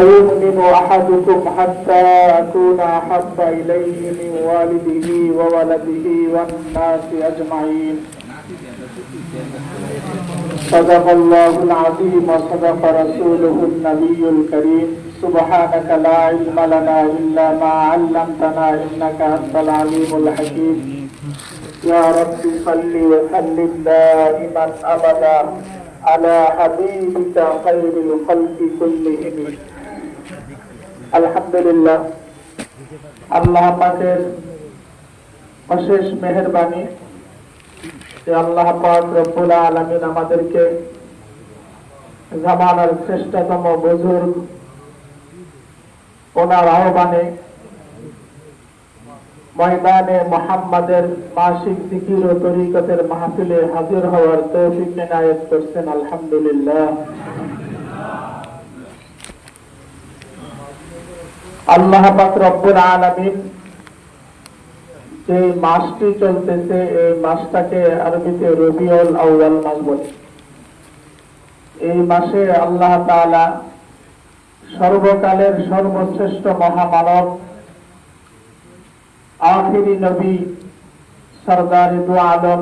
يؤمن أحدكم حتى أكون أحب إليه من والده وولده والناس أجمعين. صدق الله العظيم وصدق رسوله النبي الكريم. سبحانك لا علم لنا إلا ما علمتنا إنك أنت العليم الحكيم. يا رب صل وسلم دائما أبدا على حبيبك خير الخلق كلهم. আলহামদুলিল্লাহ। আল্লাহ অশেষ মেহেরবানি যে আল্লাহ আলামিন আমাদেরকে জামানার শ্রেষ্ঠতম বুজুর্গ, ওনার আহ্বানে ময়দানে মোহাম্মদের মাসিক জিকির ও তরিকতের মাহফিলে হাজির হওয়ার তৌফিক এনায়েত করছেন, আলহামদুলিল্লাহ। আল্লাহ আলামিন যে মাসটি চলতেছে, এই মাসটাকে আরবিতে রবিউল মাস বলে। এই মাসে আল্লাহ তাআলা সর্বকালের সর্বশ্রেষ্ঠ মহামানব, আখিরি নবী, সরদার দু আলম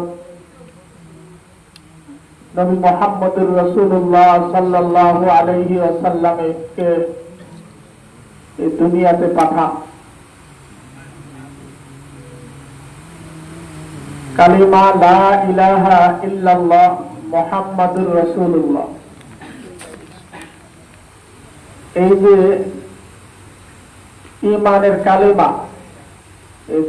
নবী মোহাম্মদুর রসুল্লাহ সাল্লাল্লাহু আলাইহি ওয়াসাল্লামকে এই দুনিয়াতে পাঠান কালিমা লা ইলাহা ইল্লাল্লাহ এই যে ইমানের কালিমা, এই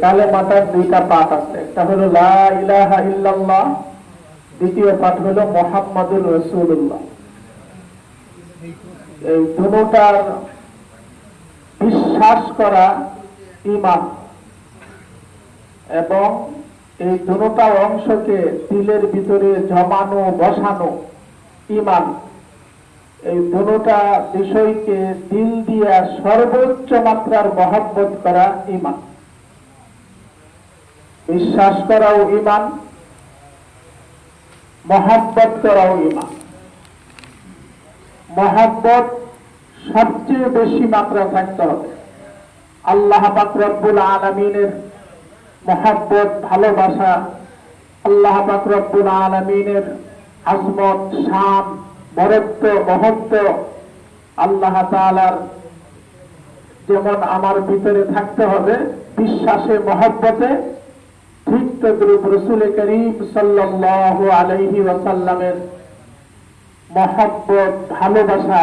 দুইটা পাঠ আছে। একটা হলো লা ইলাহা ইল্লাল্লাহ, দ্বিতীয় পাঠ হলো মুহাম্মাদুর রাসূলুল্লাহ। এই দুটোটার বিশ্বাস করা ইমান। এবং এই দুটা অংশকে দিলের ভিতরে জমানো, বসানো ইমান। এই দুটা বিষয়কে দিল দিয়া সর্বোচ্চ মাত্রার মহব্বত করা ইমান। বিশ্বাস করাও ইমান, মহব্বত করাও ইমান। মহব্বত সবচেয়ে বেশি মাত্রা থাকতে হবে। আল্লাহ রব্বুল আলমিনের মহাব্বত, ভালোবাসা, আল্লাহ রব্বুল আলমিনের আজমত, শান, বরত্ব, মহত্ব আল্লাহ তালার যেমন আমার ভিতরে থাকতে হবে, বিশ্বাসে, মহব্বতে ঠিক তদ্রুপ রসুল করিম সাল্লাহ আলহি ওয়াসাল্লামের মহব্বত, ভালোবাসা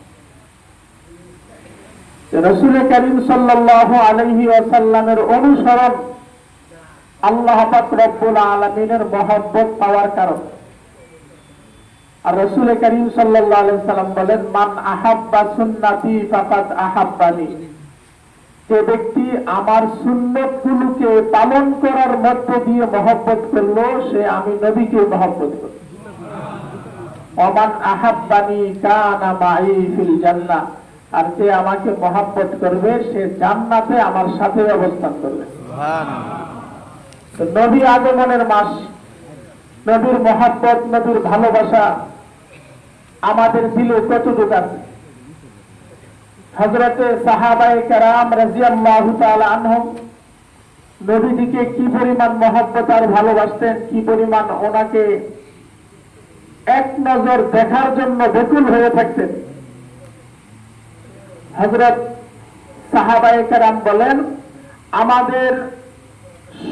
করিম সাল্লাহ আলহি ওয়াসাল্লামের অনুসরণ আল্লাহ আলমিনের মহব্বত পাওয়ার কারণ। আর করিম সাল্লাহ সাল্লাম বলেন, মান আহাব্বা সুন্নাতি আহাব্বানি। যে ব্যক্তি আমার সুন্নত গুলোকে পালন করার মধ্য দিয়ে মহব্বত করল, সে আমি নবীকে মহব্বত করল অমান আহাব্বানি কানা মাই ফিল জান্নাহ। আর যে আমাকে মহাব্বত করবে সে জান্নাতে আমার সাথে অবস্থান করবে। নবী আগমনের মাস নবীর মহাব্বত নবীর ভালোবাসা আমাদের দিলে কতটুকু আছে? হজরতে সাহাবাই কারাম রাজিয়াল্লাহু আনহুম নবীজিকে কি পরিমাণ মহব্বত আর ভালোবাসতেন কি পরিমাণ ওনাকে এক নজর দেখার জন্য বেকুল হয়ে থাকতেন। হজরত সাহাবায়ে কেরাম বলেন, আমাদের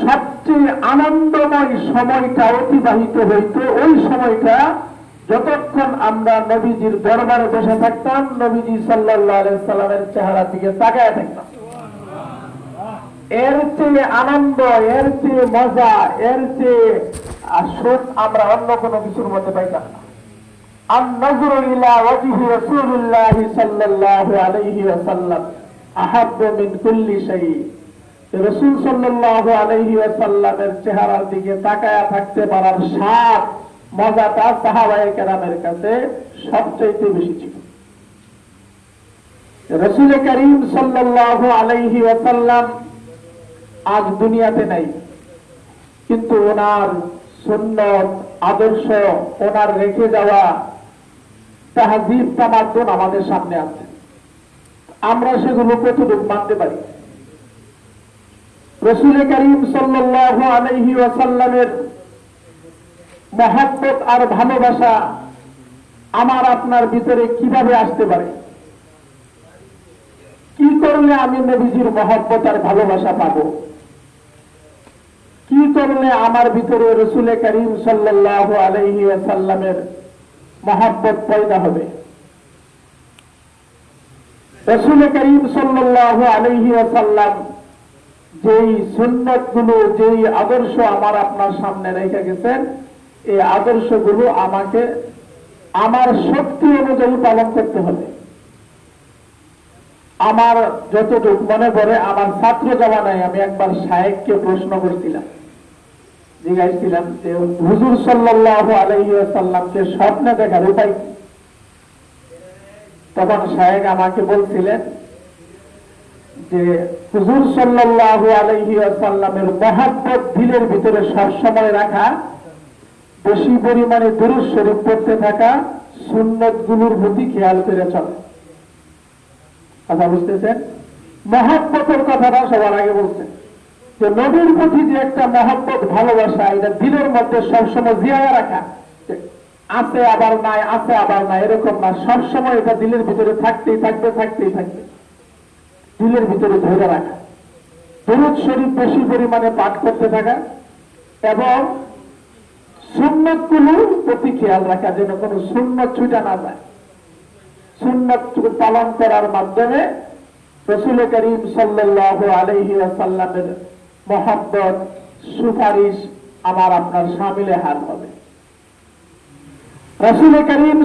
সবচেয়ে আনন্দময় সময়টা অতিবাহিত হইত। ওই সময়টা যতক্ষণ আমরা নবীজির দরবারে বসে থাকতাম, নবীজি সাল্লাহ সাল্লামের চেহারা দিকে তাকায় থাকতাম। এর চেয়ে আনন্দ, এর চেয়ে মজা, এর চেয়ে আমরা অন্য কোনো কিছুর মধ্যে পাইতাম না। النظر إلى وجه رسول الله صلى الله عليه وسلم أحب من كل شيء রসুল সাল্লাহ আলহি ওয়াসাল্লামের চেহারার দিকে তাকায়া থাকতে পারার স্বাদ মজাটা সাহাবায়ে কেরামের কাছে সবচাইতে বেশি ছিল রসুল করিম সাল্লাহ আলহি ওয়াসাল্লাম আজ দুনিয়াতে নাই কিন্তু ওনার সুন্নত আদর্শ ওনার রেখে যাওয়া তাহাজিব তামাদ্দন আমাদের সামনে আছে। আমরা সেগুলো কতটুকু মানতে পারি। রসুল করিম সাল্লাহ আলহি ওয়াসাল্লামের মহাব্বত আর ভালোবাসা আমার আপনার ভিতরে কীভাবে আসতে পারে? কি করলে আমি নবীজির মহব্বত আর ভালোবাসা পাবো? কি করলে আমার ভিতরে রসুলে করিম সাল্লাহ আলহি সাল্লামের মহাব্বত পয়দা হবে। রসুল করিম সাল্লাহ আলহি সাল্লাম যেই সুন্নতগুলো যেই আদর্শ আমার আপনার সামনে রেখে গেছেন, এই আদর্শগুলো আমাকে, আমার শক্তি অনুযায়ী পালন করতে হবে। আমার যতটুকু মনে পড়ে, আমার ছাত্র জমানায় আমি একবার সাহেবকে প্রশ্ন করছিলাম। জিজ্ঞাসছিলাম যে হুজুর সাল্লাহ স্বপ্নে দেখার উপায় কি? তখন আমাকে বলছিলেন যে হুজুর দিলের ভিতরে রাখা, বেশি পরিমাণে দুরুজ শরীফ পড়তে থাকা সুন্নত প্রতি খেয়াল করে চলে। কথা বুঝতেছেন? মহাব্বতের কথাটা সবার আগে বলছেন। যে নবীর প্রতি যে একটা মহাব্বত, ভালোবাসা, এটা দিলের মধ্যে সবসময় জিয়ায় রাখা আছে আবার নাই, আছে আবার নাই, এরকম না। সবসময় এটা দিলের ভিতরে থাকতেই থাকবে থাকতেই থাকবে। দিলের ভিতরে ধরে রাখা। দরুদ শরীফ বেশি পরিমাণে পাঠ করতে থাকা এবং সুন্নতগুলোর প্রতি খেয়াল রাখা, যেন কোনো সুন্নত ছুটা না যায়। সুন্নত পালন করার মাধ্যমে রসুল করিম সাল্লাহ আলহি আসাল্লামের মহাব্বত, সুপারিশ আমার আপনার সামিলে হার হবে। রসুল করিম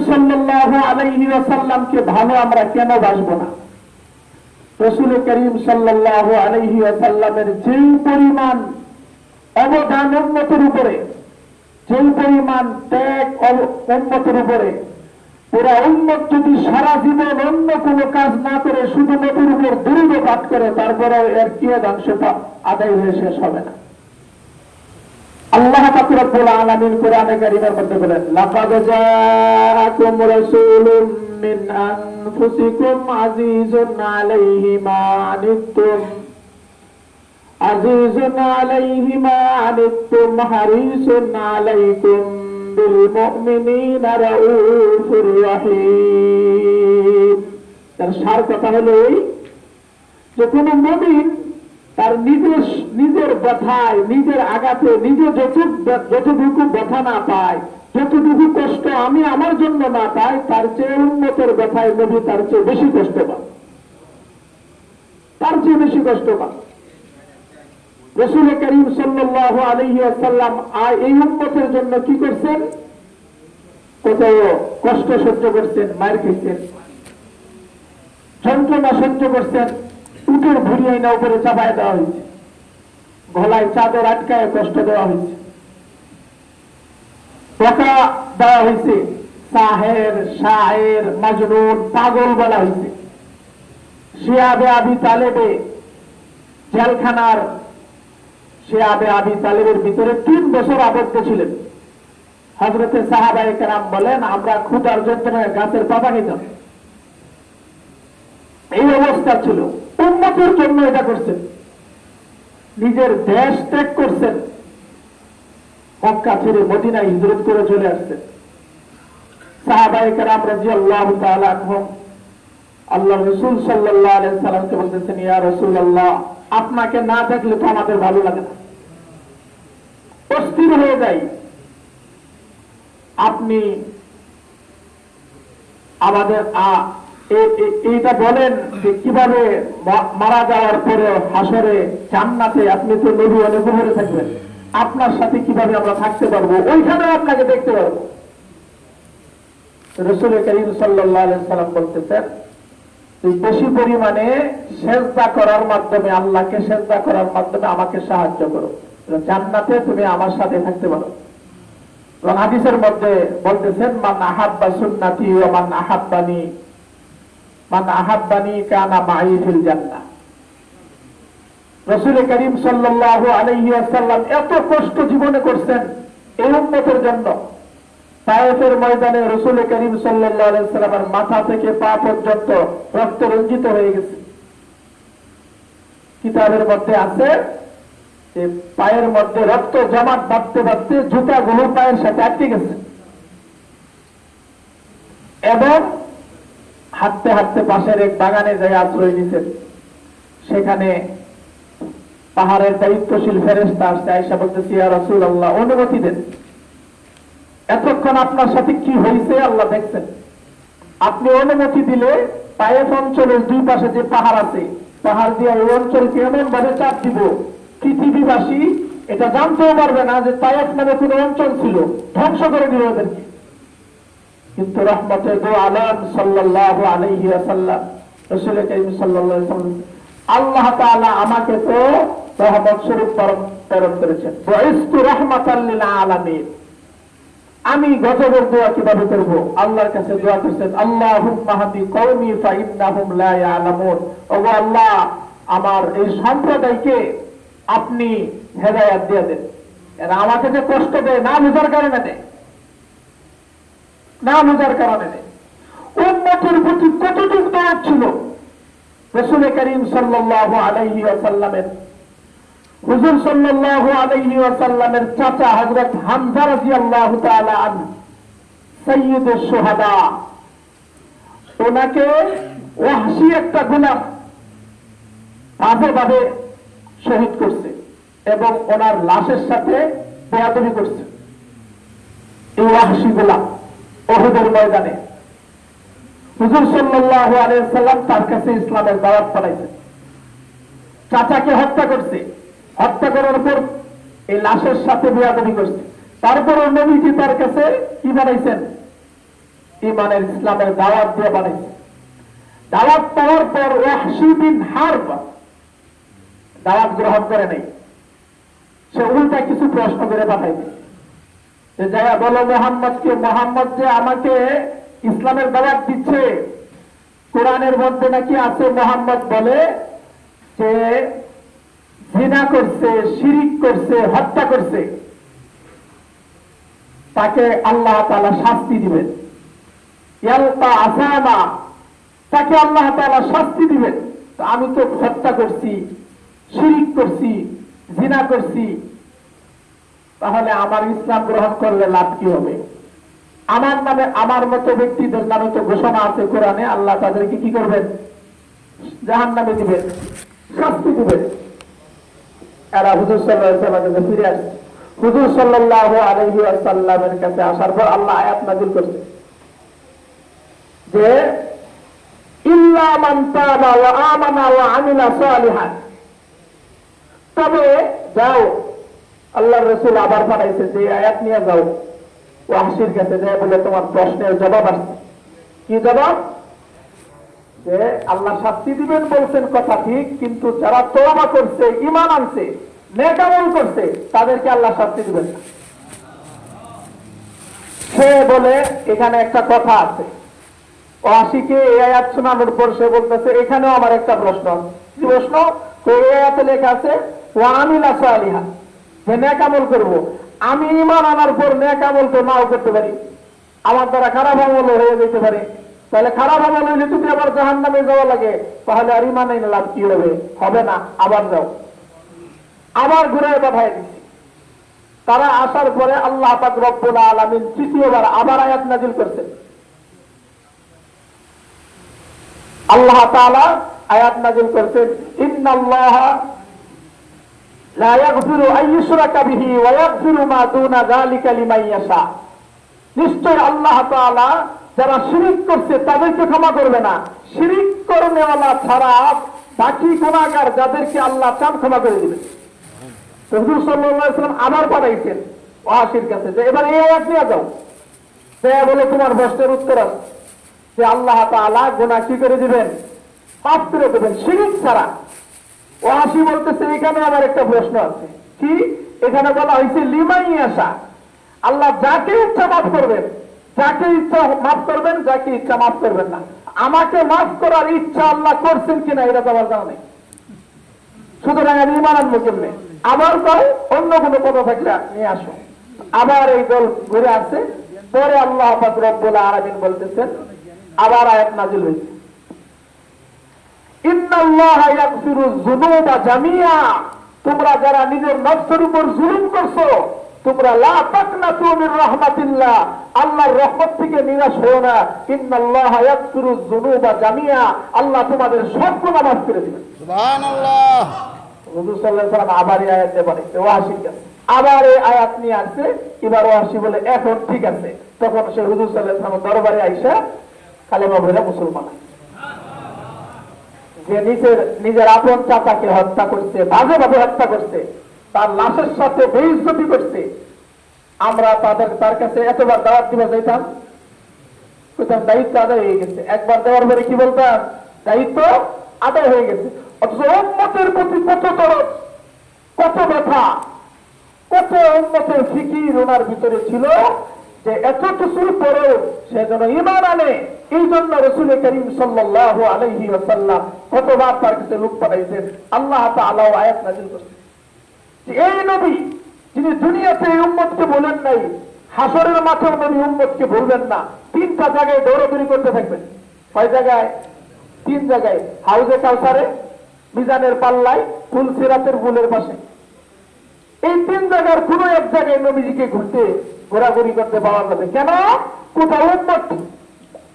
ভালো আমরা কেন বাসবো না? রসুল করিম সাল্লাহ আলহি আসাল্লামের যেই পরিমাণ অবদান উন্নতির উপরে, যেই পরিমাণ ত্যাগ উন্নতির উপরে ওরা অন্য যদি সারা জীবন অন্য কোনো কাজ না করে শুধু নতুন উপর দুর্গ পাঠ করে তারপরে এর কিয়দাংশ আদায় হয়ে শেষ হবে না। আল্লাহ মধ্যে বলেন মিন আনফুসিকুম আজিজুন আলাইহি আজিজুন আলাইহি হারিসুন আলাইকুম। তার সার কথা হলো এই, যে মমিন তার নিজের নিজের ব্যথায়, নিজের আঘাতে নিজে যতটুকু ব্যথা না পায়, যতটুকু কষ্ট আমি আমার জন্য না পাই, তার চেয়ে উন্নতের ব্যথায় নবী তার চেয়ে বেশি কষ্ট পান তার চেয়ে বেশি কষ্ট পান রসুল করিম সাল্লাহ আলহি আসাল্লাম এই উন্মতের জন্য কি করছেন? কত কষ্ট সহ্য করছেন মায়ের খেয়েছেন, যন্ত্রণা সহ্য করছেন, উটের ভুড়ি আইনা উপরে চাপায় দেওয়া হয়েছে, গলায় চাদর আটকায় কষ্ট দেওয়া হয়েছে টাকা দেওয়া হয়েছে, সাহের, শাহের, মাজনুন, পাগল বলা হয়েছে। শিয়াবে আবি তালেবে জেলখানার সে আবে আবি তালেবের ভিতরে তিন বছর আবদ্ধ ছিলেন। হজরতে সাহাবাই কেরাম বলেন, আমরা ক্ষুদার যন্ত্রণায় গাছের পাতা নিতাম এই অবস্থা ছিল। উন্নতির জন্য এটা করছেন। নিজের দেশ ত্যাগ করছেন। মক্কা ছেড়ে মদিনায় হিজরত করে চলে আসছেন। সাহাবাই কেরাম রাজি আল্লাহ আল্লাহ রসুল সাল্লাহ সাল্লামকে বলতেছেন, ইয়া রসুল আল্লাহ আপনাকে না দেখলে তো আমাদের ভালো লাগে না। অস্থির হয়ে যাই। আপনি আমাদের এইটা বলেন যে কীভাবে মারা যাওয়ার পরে হাসরে জান্নাতে আপনি তো নবী অনেক উপরে থাকবেন। আপনার সাথে কীভাবে আমরা থাকতে পারব ওইখানে আপনাকে দেখতে পারব। রসুল করিম সাল্লাহ সাল্লাম বলতেছেন বেশি পরিমাণে সেজদা করার মাধ্যমে আল্লাহকে সেজদা করার মাধ্যমে আমাকে সাহায্য করো। জান্নাতে তুমি আমার সাথে থাকতে পারো। হাদিসের মধ্যে বলতেছেন, মান আহাব্বা সুন্নাতি ও মান আহাব্বানি মান আহাব্বানি কানা মাই ফিল জান্নাহ। রসুল করিম সাল্লাহ আলাইহি ওয়াসাল্লাম এত কষ্ট জীবনে করছেন এই উম্মতের জন্য। তায়েফের ময়দানে রসুল করিম সাল্লামের মাথা থেকে পা পর্যন্ত রক্ত রঞ্জিত হয়ে গেছে। কিতাবের মধ্যে আছে পায়ের মধ্যে রক্ত জমাট বাঁধতে বাঁধতে জুতা গুলো পায়ের সাথে আটকে গেছে। এবং হাঁটতে হাঁটতে পাশের এক বাগানে যায় আশ্রয় নিছেন সেখানে পাহাড়ের দায়িত্বশীল ফেরেস্তা আসছে আয়সা বলতেছি, ইয়া রসুল আল্লাহ অনুমতি দেন। এতক্ষণ আপনার সাথে কি হয়েছে আল্লাহ দেখছেন। আপনি অনুমতি দিলে পায়েস অঞ্চলের দুই পাশে যে পাহাড় আছে, পাহাড় দিয়ে ওই অঞ্চলকে এমন ভাবে চাপ দিব, পৃথিবীবাসী এটা জানতেও পারবে না যে তায়েফ নামে কোন অঞ্চল ছিল, ধ্বংস করে দিল ওদেরকে। কিন্তু রহমতে দো আলম সাল্লাহ আলহি রসুল করিম সাল্লাহ আল্লাহ তাআলা আমাকে তো রহমত স্বরূপ প্রেরণ করেছেন। বয়স্তু রহমাতাল্লিল আলামিন। আমি গজবের দোয়া কীভাবে করব? আল্লাহর কাছে দোয়া করছেন, আল্লাহুম্মা হাদি কওমি ফাইন্নাহুম লা ইয়ালামুন। ওগো আল্লাহ, আমার এই সম্প্রদায়কে আপনি হেদায়েত দিয়ে দেন। এরা আমাকে যে কষ্ট দেয়, না বুঝার কারণে দেয়। না বুঝার কারণে দেয়। উম্মতের প্রতি কতটুকু দরদ ছিল? রসুল করিম সাল্লাল্লাহু আলাইহি ওয়াসাল্লামের হুজুর সাল্লাল্লাহু আলাইহি ওয়াসাল্লামের চাচা হযরত হামজা রাদিয়াল্লাহু তাআলা আনহু সাইয়্যিদুশ শুহাদা। ওনাকে ওয়াহশী একটা গোলাম বাজে ভাবে শহীদ করছে এবং ওনার লাশের সাথে বেয়াদবি করছে। এই ওয়াহশী গোলাম ওহুদের ময়দানে। হুজুর সাল্লাল্লাহু আলাইহি সাল্লাম তার কাছে ইসলামের দাওয়াত পাঠাইছে। চাচাকে হত্যা করছে। হত্যা করার পর এই লাশের সাথে বিয়াদবি করছে। তারপর নবীজি তার কাছে কি বানাইছেন? ইমানের ইসলামের দাওয়াত দিয়ে বানাইছে। দাওয়াত পাওয়ার পর ওয়াহশী বিন হারব দাওয়াত গ্রহণ করে নাই। সে উল্টা কিছু প্রশ্ন করে পাঠাইছে। যে যারা বলো মোহাম্মদকে মোহাম্মদ যে আমাকে ইসলামের দাওয়াত দিচ্ছে, কোরআনের মধ্যে নাকি আছে মোহাম্মদ বলে যে জিনা করছে, শিরিক করছে, হত্যা করছে। তাকে আল্লাহ তাআলা শাস্তি দিবেন। আসামা, তাকে আল্লাহ তাআলা শাস্তি দিবেন। আমি তো হত্যা করছি, শিরিক করছি, জিনা করছি। তাহলে আমার ইসলাম গ্রহণ করলে লাভ কি হবে? আমার নামে আমার মতো ব্যক্তিদের নামে তো ঘোষণা আছে কোরআনে, আল্লাহ তাদেরকে কি করবেন? জাহান নামে দিবেন, শাস্তি দিবেন। এরা হুজুর সাল্লাহ কাছে ফিরে আসছে হুজুর সাল্লাহ আলহি আসাল্লামের কাছে আসার পর আল্লাহ আয়াত নাজিল করছে। যে তাবা যাও আল্লাহ রসুল আবার পাঠাইছে, যে আয়াত নিয়ে যাও। ওয়াহশির কাছে যায় বলে তোমার প্রশ্নের জবাব আসছে। কি জবাব? যে আল্লাহ শাস্তি দিবেন বলছেন কথা ঠিক, কিন্তু যারা তোবা করছে ইমান আনছে নেকামল করছে, তাদেরকে আল্লাহ শাস্তি দিবেন সে বলে, এখানে একটা কথা আছে। আয়াত শোনানোর পর সে বলতেছে, এখানেও আমার একটা প্রশ্ন। কি প্রশ্ন? তো এই আয়াতে লেখা আছে ওয়ামিল আলিহা যে নেকামল করব। আমি ইমান আনার পর নেকামল তো নাও করতে পারি। আমার দ্বারা খারাপ আমল হয়ে যেতে পারে। তাহলে খারাপ আমল হইলে তুমি আবার জাহান নামে যাওয়া লাগে, তাহলে আর ইমান লাভ, কি হবে? হবে না, আবার যাও। আবার ঘুরে পাঠায় দিচ্ছি। তারা আসার পরে আল্লাহ পাক রব্বুল আলামিন তৃতীয়বার আবার আয়াত নাজিল করছেন আল্লাহ তাআলা আয়াত নাজিল করছেন, ইন্নাল্লাহ লিমান নিশ্চয় আল্লাহ যারা শিরিক করছে তাদেরকে ক্ষমা করবে না। শিরিক করনেওয়ালা ছাড়া বাকি গুনাহগার যাদেরকে আল্লাহ চান ক্ষমা করে দিবেন। হুজুর ওয়াসাল্লাম আবার পাঠাইছেন ওয়াসির কাছে যে, এবার এই আয়াত নিয়ে যাও। সে বলে, তোমার প্রশ্নের উত্তর যে আল্লাহ তাআলা গুনাহ কি করে দিবেন? মাফ করে দেবেন। শিরিক ছাড়া। ও হাসি বলতেছে, এখানে আমার একটা প্রশ্ন আছে। কি? এখানে বলা হয়েছে লিমাই আসা আল্লাহ যাকে ইচ্ছা মাফ করবেন। যাকে ইচ্ছা মাফ করবেন, যাকে ইচ্ছা মাফ করবেন না। আমাকে মাফ করার ইচ্ছা আল্লাহ করছেন কিনা, এটা তো আমার জানা নেই। সুতরাং আমি ইমান আনব কেমনে? আবার কয় অন্য কোনো কথা থাকলে নিয়ে আসো। আবার এই দল ঘুরে আসছে পরে আল্লাহ পাক রব্বুল আলামিন বলতেছেন, আবার আয়াত নাজিল হয়েছে। তোমরা যারা নিজের নফসের উপর জুলুম করছ তোমরা রাহমাতিল্লাহ। আল্লাহর রহমত থেকে নিরাশ হও না। ইন্নাল্লাহা জামিয়া। আল্লাহ তোমাদের সব করে দিবেন। সুবহানাল্লাহ। হুজুর সাল্লাল্লাহু আলাইহি সাল্লাম আবার এই আয়াতে বলে ওয়াসি আবার এই আয়াত নিয়ে আসছে। এবার ওয়াসি বলে এখন ঠিক আছে। তখন সে হুজুর সাল্লাল্লাহু আলাইহি সাল্লাম দরবারে আইসা কালেমা বলে মুসলমান যে নিজের নিজের আপন চাচাকে হত্যা করছে বাজে ভাবে হত্যা করছে তার লাশের সাথে বেইজ্জতি করছে। আমরা তাদের, তার কাছে এতবার দাওয়াত দিবা যাইতাম কোথাও দায়িত্ব আদায় হয়ে গেছে। একবার দেওয়ার পরে কি বলতাম? দায়িত্ব আদায় হয়ে গেছে। অথচ উন্মতের প্রতি কত তরফ কত ব্যথা, কত উন্মতের ফিকির ওনার ভিতরে ছিল যে এত কিছুর পরেও সে যেন ইমান আনে। এই জন্য রসুল করিম সাল্লাহ আলহি আসাল্লাম কতবার তার কাছে লোক পাঠাইছেন আল্লাহ তাআলা আয়াত নাজিল করছেন। যে এই নবী যিনি দুনিয়াতে এই উম্মতকে বলেন নাই, হাসরের মাঠেও নবী উম্মতকে বলবেন না। তিনটা জায়গায় দৌড়াদৌড়ি করতে থাকবেন। কয় জায়গায়? তিন জায়গায়। হাউজে কাউসারে, মিজানের পাল্লায় ফুল সিরাতের পাশে। এই তিন জায়গার কোন এক জায়গায় নবীজিকে ঘুরতে ঘোরাঘুরি করতে পাওয়া যাবে কেন? কোথাও উম্মত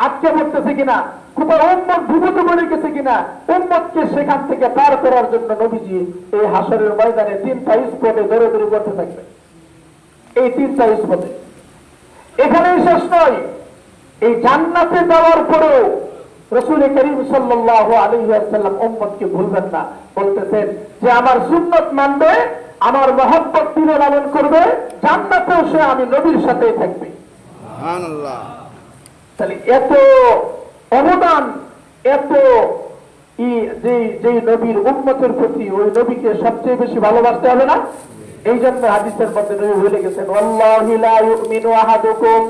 আটকে পড়তেছে কিনা? কোথাও বলে গেছে কিনা? সেখান থেকে পার করার জন্য নবীজি এই হাসরের ময়দানে তিনটা স্পটে করতে থাকবে এই তিনটা স্পটে। এখানেই শেষ নয়। এই জান্নাতে যাওয়ার পরেও রসুল করিম সাল্লাহ ভুলবেন না। বলতেছেন যে, আমার সুন্নত মানবে, আমার মহব্বত দিনে লালন করবে, জান্নাতেও সে আমি নবীর সাথেই থাকবে। সুবহানাল্লাহ। তাহলে এত অবদান, এত যে নবীর উন্মতের প্রতি ওই নবীকে সবচেয়ে বেশি ভালোবাসতে হবে না? এই জন্য হাদিসের মধ্যে নবী বলে গেছেন আহাদুকুম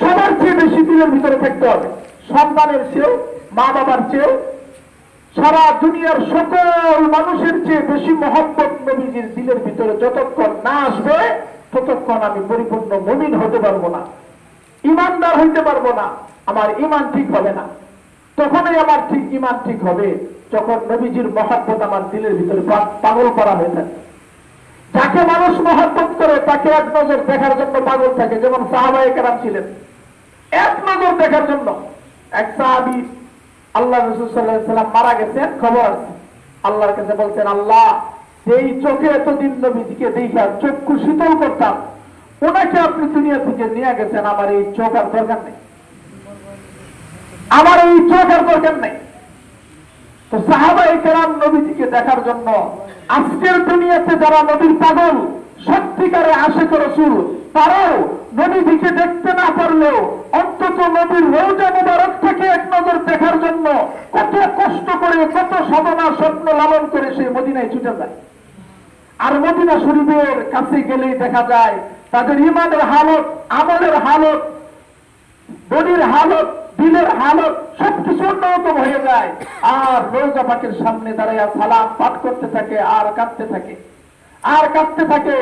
সবার চেয়ে বেশি দিলের ভিতরে থাকতে হবে। চেয়েও মা বাবার চেয়েও সারা দুনিয়ার সকল মানুষের চেয়ে বেশি মহব্বত নবীজির দিলের ভিতরে যতক্ষণ না আসবে, ততক্ষণ আমি পরিপূর্ণ মমিন হতে পারব না। ইমানদার হইতে পারব না। আমার ইমান ঠিক হবে না। তখনই আমার ঠিক ইমান ঠিক হবে, যখন নবীজির মহব্বত আমার দিলের ভিতরে পাগল করা হয়ে থাকে। যাকে মানুষ মহব্বত করে, তাকে এক নজর দেখার জন্য পাগল থাকে, যেমন সাহাবায়ে কেরাম ছিলেন। এক নজর দেখার জন্য। এক সাহাবি আল্লাহ রসুল মারা গেছেন, খবর আল্লাহর কাছে বলছেন, আল্লাহ এই চোখে এতদিন নবীজিকে দেখা চক্ষু শীতল করতাম, ওনাকে আপনি দুনিয়া থেকে নিয়ে গেছেন, আমার এই চোখ আর দরকার নেই। আমার এই চোখ আর দরকার নেই। তো সাহাবা কেরাম নবীজিকে দেখার জন্য আজকের দুনিয়াতে যারা নবীর পাগল সত্যিকারে আশেক রসুল, তারাও নবীজিকে দেখতে না পারলেও অন্তত নবীর রোজা মুবারক থেকে এক নজর দেখার জন্য কত কষ্ট করে, কত সাধনা স্বপ্ন লালন করে সেই মদিনায় ছুটে যায়। আর মদিনা শরীফের কাছে গেলেই দেখা যায়, তাদের ইমানের হালত, আমলের হালত, বডির হালত, দিলের হালত সবকিছু অন্যরকম হয়ে যায়। আর রোজা পাকের সামনে দাঁড়াইয়া সালাম পাঠ করতে থাকে, আর কাঁদতে থাকে, আর কাঁদতে থাকে,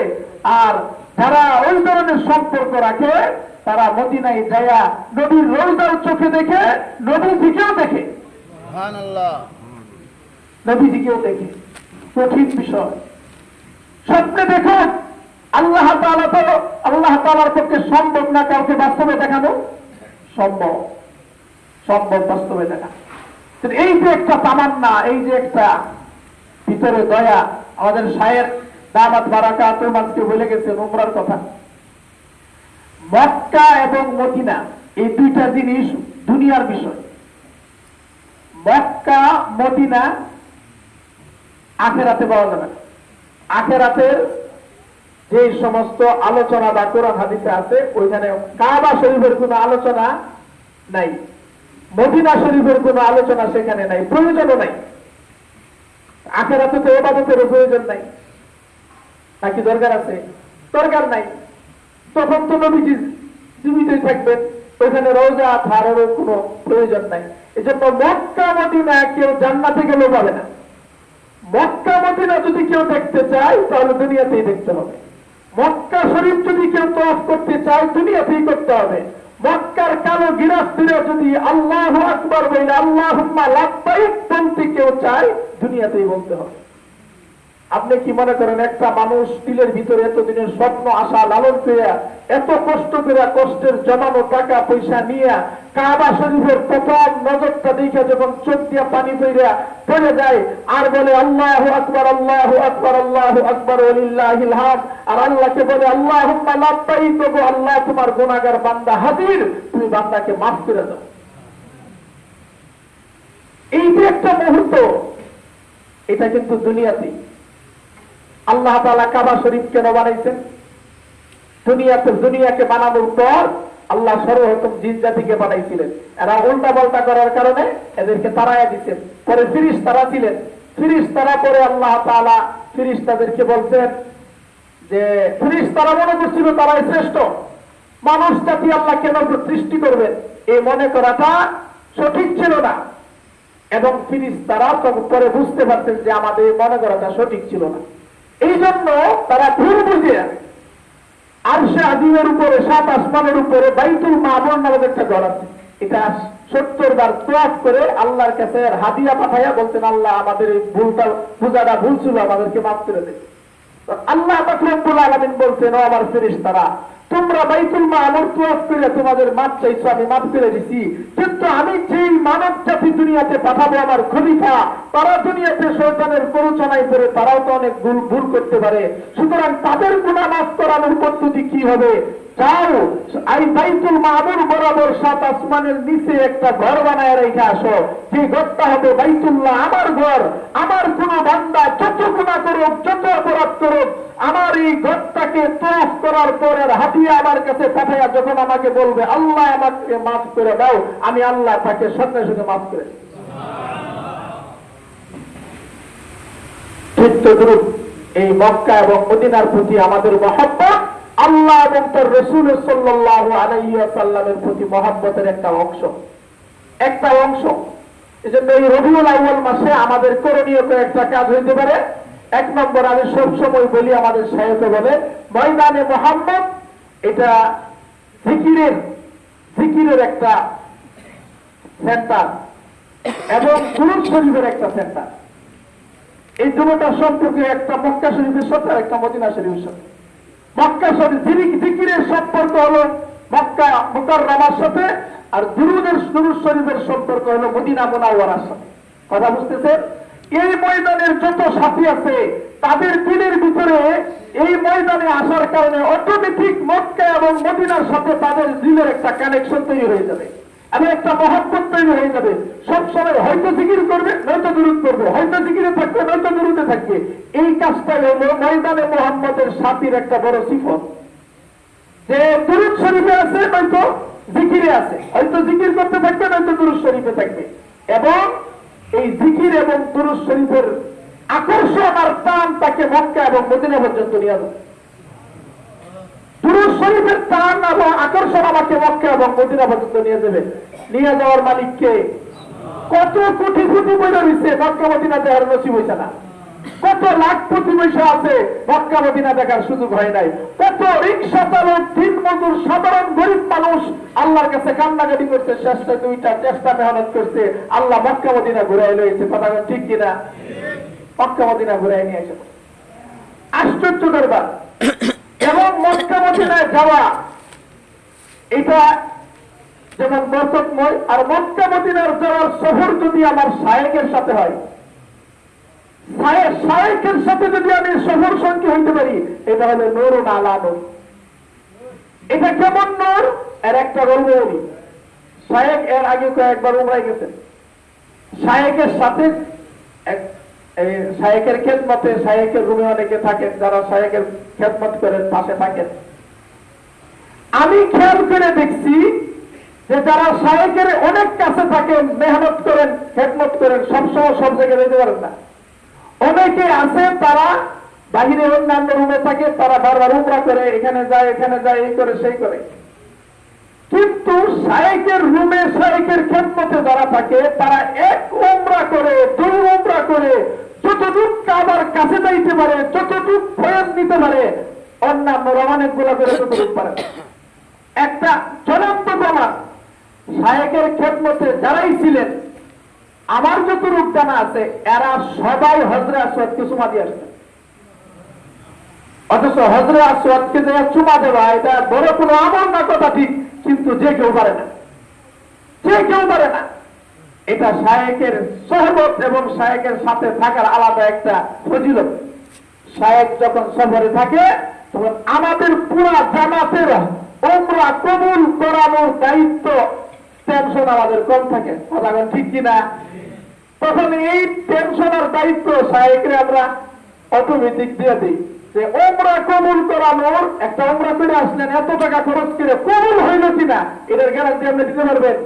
আর যারা ওই ধরনের সম্পর্ক রাখে তারা মদিনায় যায়া নবীর রোজার চোখে দেখে নবীজিকেও দেখে। নবীজিকেও দেখে। কঠিন বিষয়। স্বপ্নে দেখুন আল্লাহ তাআলা তো আল্লাহ তাআলার পক্ষে সম্ভব না কাউকে বাস্তবে দেখানো। সম্ভব। সম্ভব বাস্তবে দেখা। কিন্তু এই যে একটা তামান্না এই যে একটা ভিতরে দয়া আমাদের সায়ের দামাত বারাকা তোমাকে বলে গেছেন উমরার কথা। মক্কা এবং মদিনা, এই দুইটা জিনিস দুনিয়ার বিষয়। মক্কা, মদিনা, আখেরাতে পাওয়া যাবে না। আখেরাতের যে সমস্ত আলোচনা বা কোরআন হাদিসে আছে, ওইখানে কাবা শরীফের কোনো আলোচনা নাই। মদিনা শরীফের কোনো আলোচনা সেখানে নাই, প্রয়োজনও নাই। আখেরাতে তো এবাদতের প্রয়োজন নাই। নাকি দরকার আছে? দরকার নাই। তখন তো নবীজি জীবিতই থাকবেন। ওইখানে রোজা ধারেরও কোনো প্রয়োজন নাই। এই জন্য মক্কা, মদিনা কেউ জান্নাতে গেলেও পাবে না। মক্কা, মদিনা যদি কেউ দেখতে চায়, তাহলে দুনিয়াতেই দেখতে হবে। মক্কা শরীফ যদি কেউ তফ করতে চায়, দুনিয়াতেই করতে হবে। মক্কার কালো গিরাস্তিরা যদি আল্লাহ আকবর বলে আল্লাহ লাভবাহিক বলতে কেউ চায়, দুনিয়াতেই বলতে হবে। আপনি কি মনে করেন একটা মানুষ তিলের ভিতরে এতদিনের স্বপ্ন, আশা লালন করে এত কষ্ট করে কষ্টের জমানো টাকা, পয়সা নিয়ে কাবা শরীফের প্রথম নজরটা দেখে যখন চোখ দিয়ে পানি পইরা পড়ে যায়, আর বলে, আল্লাহ আকবর আল্লাহ আকবর আল্লাহ আকবর হাম আর আল্লাহকে বলে আল্লাহ লাভবাই তবু আল্লাহ, তোমার গুনাগার বান্দা হাজির, তুমি বান্দাকে মাফ করে দাও। এই যে একটা মুহূর্ত, এটা কিন্তু দুনিয়াতেই। আল্লাহ তালা কাবা শরীফ কেন বানাইছেন দুনিয়াতে দুনিয়াকে বানানোর পর আল্লাহ সর্বপ্রথম জিন জাতিকে বানাইছিলেন। এরা উল্টা পাল্টা করার কারণে এদেরকে তারাইয়া দিচ্ছেন পরে ফিরিস তারা ছিলেন। ফিরিস তারা পরে আল্লাহ তালা ফিরিস তাদেরকে বলছেন যে ফিরিস তারা মনে করছিল তারাই শ্রেষ্ঠ। মানুষ জাতি আল্লাহ কেন সৃষ্টি করবেন এই মনে করাটা সঠিক ছিল না। এবং ফিরিস তারা পরে বুঝতে পারছেন যে আমাদের মনে করাটা সঠিক ছিল না। এই জন্য তারা ভুল বুঝে আর সে আদিমের উপরে, সাত আসমানের উপরে, বাইতুল মামুর নামক একটা ঘর আছে। এটা সত্তর বার তোয়াফ করে আল্লাহর কাছে হাদিয়া পাঠাইয়া বলতেন, আল্লাহ, আমাদের এই ভুলটা, বুঝাটা ভুল ছিল, আমাদেরকে মাফ করে দেয় আল্লাহ রব্বুল আলামিন বলছেন আমার ফেরেশতারা, তোমরা বাইতুল মামুর তোয়াফ করে তোমাদের মাপ চাইছো, আমি মাফ করে দিছি। কিন্তু আমি যেই মানব জাতি দুনিয়াতে পাঠাবো আমার খলিফা, তারা দুনিয়াতে শয়তানের প্ররোচনায় পড়ে, তারাও তো অনেক ভুল ভুল করতে পারে। সুতরাং তাদের গুণা মাফ করানোর পদ্ধতি কি হবে? যাও, এই বাইতুল মামুর বরাবর সাত আসমানের নিচে একটা ঘর বানায় রেখে আসো। যে ঘরটা হবে বাইতুল্লাহ, আমার ঘর। আমার কোন বান্দা করুক যত অপরাধ করুক। আমার এই ঘরটাকে তোফ করার পরে হাতিয়া আমার কাছে পাঠাইয়া যখন আমাকে বলবে, আল্লাহ আমাকে মাফ করে দাও, আমি আল্লাহ তাকে সঙ্গে সঙ্গে মাফ করে। এই মক্কা এবং মদিনার প্রতি আমাদের মহব্বত, আল্লাহ এবং তার রসুল সাল্লাহ আলাইসাল্লামের প্রতি মহব্বতের একটা অংশ। একটা অংশ। এই জন্য এই রবিউল আউ্য়াল মাসে আমাদের করণীয় কয়েকটা কাজ হইতে পারে। এক নম্বর আমি সব সময় বলি আমাদের সাহেবে বলে, ময়দানে মোহাম্মদ, এটা জিকিরের জিকিরের একটা সেন্টার এবং গুরুদ শরীফের একটা সেন্টার এই দুটোটা সম্পর্কে একটা মক্কা শরীফের সাথে আর একটা মদিনা শরীফের সাথে। মক্কা শরীফ জিকিরের সম্পর্ক হলো মক্কা মুকার রামার সাথে আর দুরুদের দুরুদ শরীফের সম্পর্ক হলো মদিনা মোনাওয়ারার সাথে। কথা বুঝতেছেন? এই ময়দানের যত সাথী আছে, তাদের দিনের ভিতরে এই ময়দানে আসার কারণে অটোমেটিক মক্কা এবং মদিনার সাথে তাদের দিলের একটা কানেকশন তৈরি হয়ে যাবে আমি একটা মহব্বত তৈরি হয়ে যাবে। সবসময় হয়তো জিকির করবে, নয়তো দূরত করবে। হয়তো জিকিরে থাকবে, নয়তো দূরতে থাকবে। এই কাজটা হলো ময়দানে মোহাম্মদের সাথীর একটা বড় সিফত। যে দুরুদ শরীফে আছে, নয়তো জিকিরে আছে। হয়তো জিকির করতে থাকবে, নয়তো দুরুদ শরীফে থাকবে। এবং এই জিকির এবং পুরুষ শরীফের আকর্ষণ আর টান তাকে মক্কা এবং মদিনা পর্যন্ত নিয়ে যাবে পুরুষ শরীফের টান এবং আকর্ষণ আমাকে মক্কা এবং মদিনা পর্যন্ত নিয়ে যাবে। নিয়ে যাওয়ার মালিককে কত কোটি কোটি পয়সা হয়েছে মক্কা মদিনা দেওয়ার নসিব হয়েছে না। কত লাখ পয়সা আছে মক্কা মদিনা দেখার সুযোগ হয় নাই। কত রিক্সা চালক দিন মজুর, সাধারণ গরিব মানুষ আল্লাহর কাছে কান্নাকাটি করছে চেষ্টা দুইটা চেষ্টা মেহনত করছে। আল্লাহ মক্কা মদিনা ঘুরাই লয়েছে কথা ঠিক কিনা? মক্কা মদিনা ঘুরাই নিয়ে এসে। আশ্চর্য দরবার এবং মক্কা মদিনায় যাওয়া, এটা যেমন বরকতময়, আর মক্কা মদিনার যাওয়ার সফর যদি আমার শায়েকের সাথে হয় সাথে যদি আমি সঙ্গী হইতে পারি এটা হলো নোর এটা কেমন নোর? এর একটা এর আগে কয়েকবার গেছেন সাথে খেদমতে রুমে অনেকে থাকেন, যারা শায়েকের খেদমত করেন পাশে থাকেন। আমি খেয়াল করে দেখছি যে যারা শায়েকের অনেক কাছে থাকেন, মেহনত করেন, খেদমত করেন, সবসময় সব জায়গায় যেতে পারেন না। অনেকে আছে, তারা বাহিরে অন্যান্য রুমে থাকে, তারা বারবার উমরা করে, এখানে যায় এখানে যায়, এই করে, সেই করে। কিন্তু শায়েকের রুমে, শায়েকের খেদমতে যারা থাকে, তারা এক উমরা করে, দুই উমরা করে, যতটুক কাবার কাছে যাইতে পারে, যতটুক প্রয়োগ নিতে পারে, অন্যান্য অনেকগুলা করে ততটুক পারে একটা চূড়ান্ত প্রমাণ, শায়েকের খেদমতে যারাই ছিলেন আমার যত রূপ জানা আছে, এরা সবাই হজরে আসওয়াদকে চুমা দিয়ে আসতেন অথচ হজরে আসওয়াদকে যে চুমা দেওয়া, এটা বড় কোনো আমল না কথা ঠিক, কিন্তু যে কেউ পারে না। যে কেউ পারে না। এটা শায়েকের সহবত এবং শায়েকের সাথে থাকার আলাদা একটা ফজিলত। শায়েক যখন সফরে থাকে, তখন আমাদের পুরা জামাতের ওমরা কবুল করানোর দায়িত্ব টেনশন আমাদের কম থাকে। কথা ঠিক কিনা? তখন এই টেনশনের দায়িত্ব শায়েকরে আমরা অটোমেটিক দিয়ে দিই যে, ওমরা কবুল করানোর একটা ওমরা করে আসলেন, এত টাকা খরচ করে কবুল হইল কিনা? এটার গ্যারান্টি আপনি দিতে পারবেন।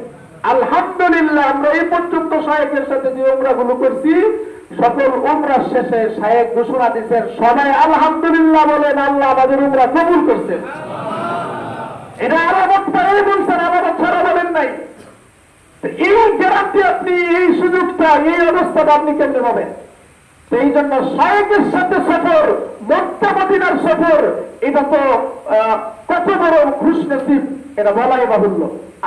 আলহামদুলিল্লাহ, আমরা এই পর্যন্ত শায়েকের সাথে যে ওমরা গুলো করছি, সকল উমরা শেষে সাহেব ঘোষণা দিচ্ছেন সবাই আলহামদুলিল্লাহ বলেন, আল্লাহ আমাদের উমরা কবুল করছেন এটা আলাদা পরে বলছেন, আলাদা ছাড়া বলেন নাই। এই গ্যারান্টি আপনি এই সুযোগটা, এই অবস্থাটা আপনি কেমনে পাবেন? এই জন্য শায়েকের সাথে সফর মক্কা মদিনার সফর, এটা তো আহ, বড় খুশ নসিব এটা বলাই বাহুল্য।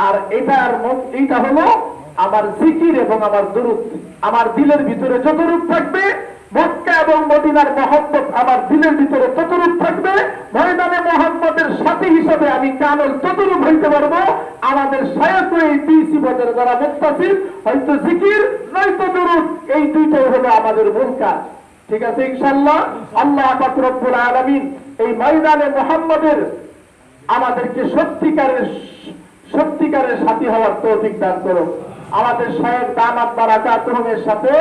আর এটার এইটা হলো আমার জিকির এবং আমার দুরুদ। আমার দিলের ভিতরে যতরূপ থাকবে মক্কা এবং মদিনার মহব্বত আমার দিলের ভিতরে ততরূপ থাকবে ময়দানে মোহাম্মদের সাথী হিসাবে আমি কানল ততরূপ হইতে পারব। আমাদের সায়ক এই দুই সিবতের যারা মুক্তাসির হয়তো জিকির নয়তো দুরুদ এই দুইটাই হলো আমাদের মূল কাজ। ঠিক আছে ইনশাল্লাহ আল্লাহ রব্বুল আলামিন এই ময়দানে মোহাম্মদের আমাদেরকে সত্যিকারের সত্যিকারের সাথী হওয়ার তৌফিক দান করো আমাদের সাহেব দামাত বারাকাতুমের সাথে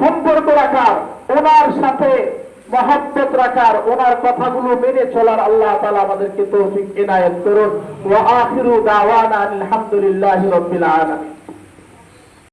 সম্পর্ক রাখার, ওনার সাথে মহাব্বত রাখার, ওনার কথাগুলো মেনে চলার আল্লাহ তালা আমাদেরকে তৌফিক এনায়েত করুন। ওয়া আখিরু দাওয়ানা আলহামদুলিল্লাহি রাব্বিল আলামিন।